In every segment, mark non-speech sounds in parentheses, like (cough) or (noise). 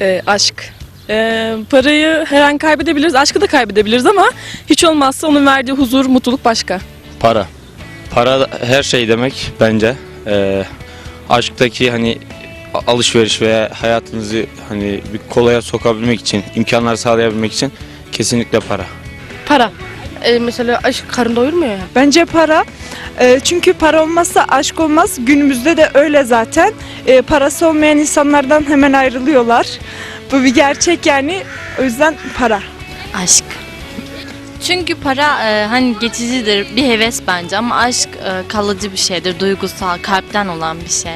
Ee, aşk. Ee, parayı her an kaybedebiliriz, aşkı da kaybedebiliriz ama hiç olmazsa onun verdiği huzur, mutluluk başka. Para. Para her şey demek bence. Ee, aşktaki hani alışveriş veya hayatınızı hani bir kolaya sokabilmek için, imkanlar sağlayabilmek için kesinlikle para. Para. Ee, mesela aşk karın doyurmuyor ya. Bence para. Ee, çünkü para olmazsa aşk olmaz. Günümüzde de öyle zaten. Ee, parası olmayan insanlardan hemen ayrılıyorlar. Bu bir gerçek yani. O yüzden para. Aşk. Çünkü para e, hani geçicidir, bir heves bence ama aşk e, kalıcı bir şeydir, duygusal, kalpten olan bir şey.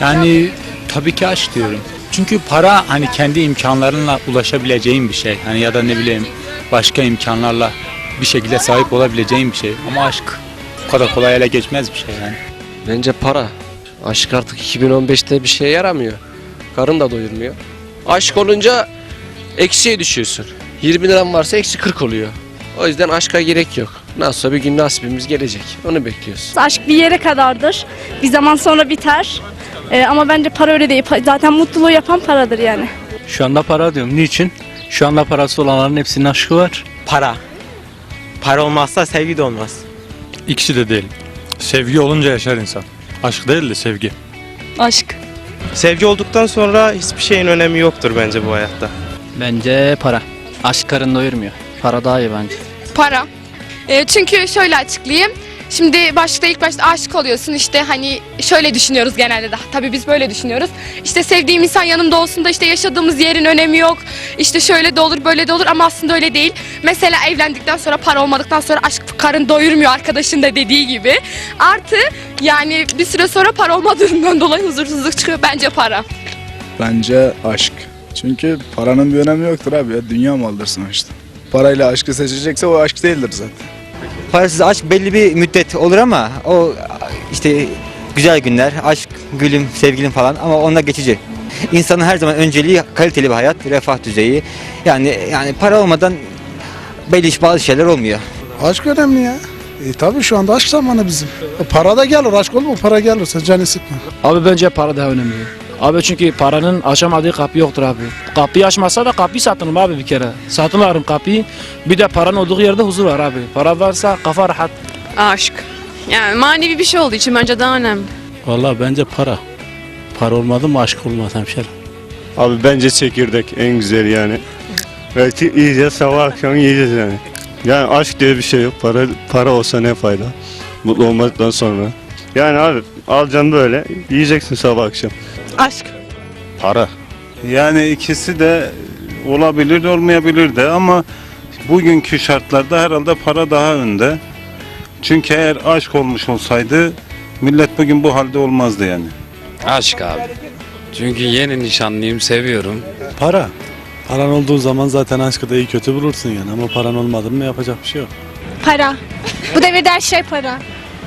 Yani tabii ki aşk diyorum. Çünkü para hani kendi imkanlarınla ulaşabileceğin bir şey. Hani ya da ne bileyim başka imkanlarla bir şekilde sahip olabileceğin bir şey. Ama aşk bu kadar kolay ele geçmez bir şey yani. Bence para. Aşk artık 2015'te bir şeye yaramıyor. Karın da doyurmuyor. Aşk olunca eksiye düşüyorsun. 20 liran varsa eksi 40 oluyor. O yüzden aşka gerek yok. Nasılsa bir gün nasibimiz gelecek. Onu bekliyoruz. Aşk bir yere kadardır. Bir zaman sonra biter. Ee, ama bence para öyle değil. Pa- Zaten mutluluğu yapan paradır yani. Şu anda para diyorum. Niçin? Şu anda parası olanların hepsinin aşkı var. Para. Para olmazsa sevgi de olmaz. İkisi de değil. Sevgi olunca yaşar insan. Aşk değil de sevgi. Aşk. Sevgi olduktan sonra hiçbir şeyin önemi yoktur bence bu hayatta. Bence para. Aşk karın doyurmuyor. Para daha iyi bence. Para. E, çünkü şöyle açıklayayım. Şimdi başta ilk başta aşık oluyorsun işte hani şöyle düşünüyoruz genelde de. Tabii biz böyle düşünüyoruz. İşte sevdiğim insan yanımda olsun da işte yaşadığımız yerin önemi yok. İşte şöyle de olur böyle de olur ama aslında öyle değil. Mesela evlendikten sonra para olmadıktan sonra aşk karın doyurmuyor arkadaşın da dediği gibi. Artı yani bir süre sonra para olmadığından (laughs) dolayı huzursuzluk çıkıyor bence para. Bence aşk. Çünkü paranın bir önemi yoktur abi ya. Dünya malıdır sonuçta. Parayla aşkı seçecekse o aşk değildir zaten. Parasız aşk belli bir müddet olur ama o işte güzel günler, aşk, gülüm, sevgilim falan ama onlar geçici. İnsanın her zaman önceliği kaliteli bir hayat, refah düzeyi. Yani yani para olmadan belli bazı şeyler olmuyor. Aşk önemli ya. E tabii şu anda aşk zamanı bizim. Para da gelir, aşk olur mu? Para gelirse canı sıkma. Abi bence para daha önemli. Abi çünkü paranın açamadığı kapı yoktur abi. Kapıyı açmasa da kapıyı satınım abi bir kere. Satın alırım kapıyı. Bir de paranın olduğu yerde huzur var abi. Para varsa kafa rahat. Aşk. Yani manevi bir şey olduğu için bence daha önemli. Vallahi bence para. Para olmadı mı aşk olmaz hemşerim. Abi bence çekirdek en güzeli yani. Belki yiyeceğiz sabah akşam yiyeceğiz yani. Yani aşk diye bir şey yok. Para para olsa ne fayda? Mutlu olmadıktan sonra. Yani abi alacaksın böyle yiyeceksin sabah akşam. Aşk. Para. Yani ikisi de olabilir de olmayabilir de ama bugünkü şartlarda herhalde para daha önde. Çünkü eğer aşk olmuş olsaydı millet bugün bu halde olmazdı yani. Aşk abi. Çünkü yeni nişanlıyım, seviyorum. Para. Paran olduğu zaman zaten aşkı da iyi kötü bulursun yani ama paran olmadı mı yapacak bir şey yok. Para. Bu devirde her şey para.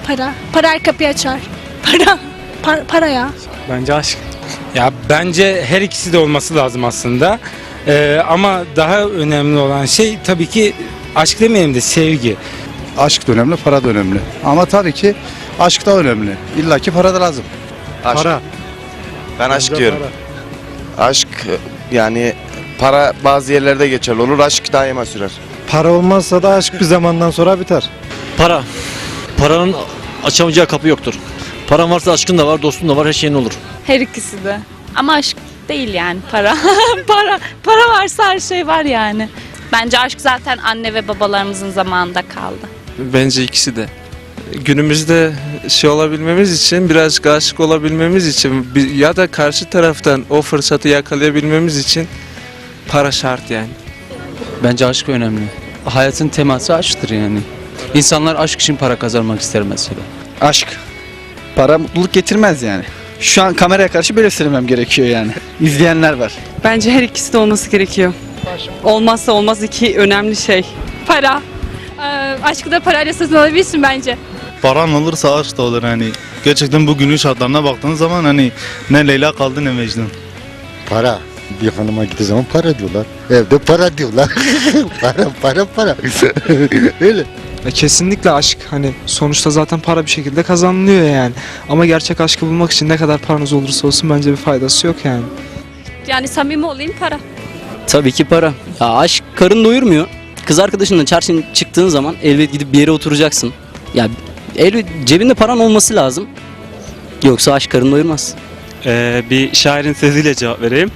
Para. Para her kapıyı açar. Para. Para, para ya. Bence aşk. Ya bence her ikisi de olması lazım aslında. Ee, ama daha önemli olan şey tabii ki aşk demeyelim de sevgi. Aşk da önemli, para da önemli. Ama tabii ki aşk da önemli. İlla ki para da lazım. Para. Ben aşk diyorum. Aşk yani para bazı yerlerde geçerli olur. Aşk daima sürer. Para olmazsa da aşk bir zamandan sonra biter. Para. Paranın açamayacağı kapı yoktur. Paran varsa aşkın da var, dostun da var, her şeyin olur. Her ikisi de. Ama aşk değil yani para. (laughs) para para varsa her şey var yani. Bence aşk zaten anne ve babalarımızın zamanında kaldı. Bence ikisi de. Günümüzde şey olabilmemiz için birazcık aşık olabilmemiz için ya da karşı taraftan o fırsatı yakalayabilmemiz için para şart yani. Bence aşk önemli. Hayatın teması aşktır yani. İnsanlar aşk için para kazanmak ister mesela. Aşk. Para mutluluk getirmez yani. Şu an kameraya karşı böyle söylemem gerekiyor yani. İzleyenler var. Bence her ikisi de olması gerekiyor. Olmazsa olmaz iki önemli şey. Para. Ee, aşkı da parayla satın alabilirsin bence. Paran olursa aşk da olur hani. Gerçekten bugünün şartlarına baktığın zaman hani ne Leyla kaldı ne Mecnun. Para. Bir hanıma gittiği zaman para diyorlar. Evde para diyorlar. (laughs) para, para, para. Öyle. (laughs) Kesinlikle aşk. Hani sonuçta zaten para bir şekilde kazanılıyor yani. Ama gerçek aşkı bulmak için ne kadar paranız olursa olsun bence bir faydası yok yani. Yani samimi olayım para. Tabii ki para. Ya aşk karın doyurmuyor. Kız arkadaşınla çarşıya çıktığın zaman elbet gidip bir yere oturacaksın. Ya elbet cebinde paran olması lazım. Yoksa aşk karın doyurmaz. Ee, bir şairin sözüyle cevap vereyim.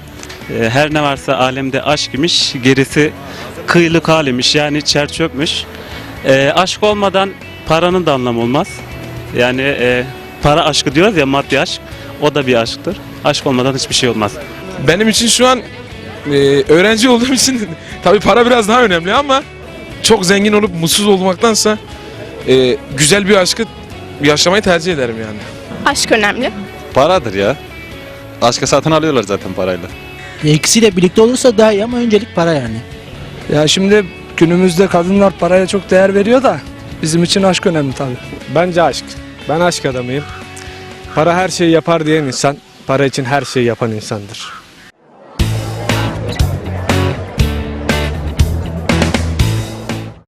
Ee, her ne varsa alemde aşk imiş, gerisi kıyılık halimiş yani çer Ee, aşk olmadan paranın da anlamı olmaz. Yani e, para aşkı diyoruz ya maddi aşk, o da bir aşktır. Aşk olmadan hiçbir şey olmaz. Benim için şu an e, öğrenci olduğum için (laughs) tabii para biraz daha önemli ama çok zengin olup mutsuz olmaktansa e, güzel bir aşkı yaşamayı tercih ederim yani. Aşk önemli. Paradır ya. Aşkı satın alıyorlar zaten parayla. İkisiyle birlikte olursa daha iyi ama öncelik para yani. Ya şimdi günümüzde kadınlar paraya çok değer veriyor da bizim için aşk önemli tabii. Bence aşk. Ben aşk adamıyım. Para her şeyi yapar diyen insan, para için her şeyi yapan insandır.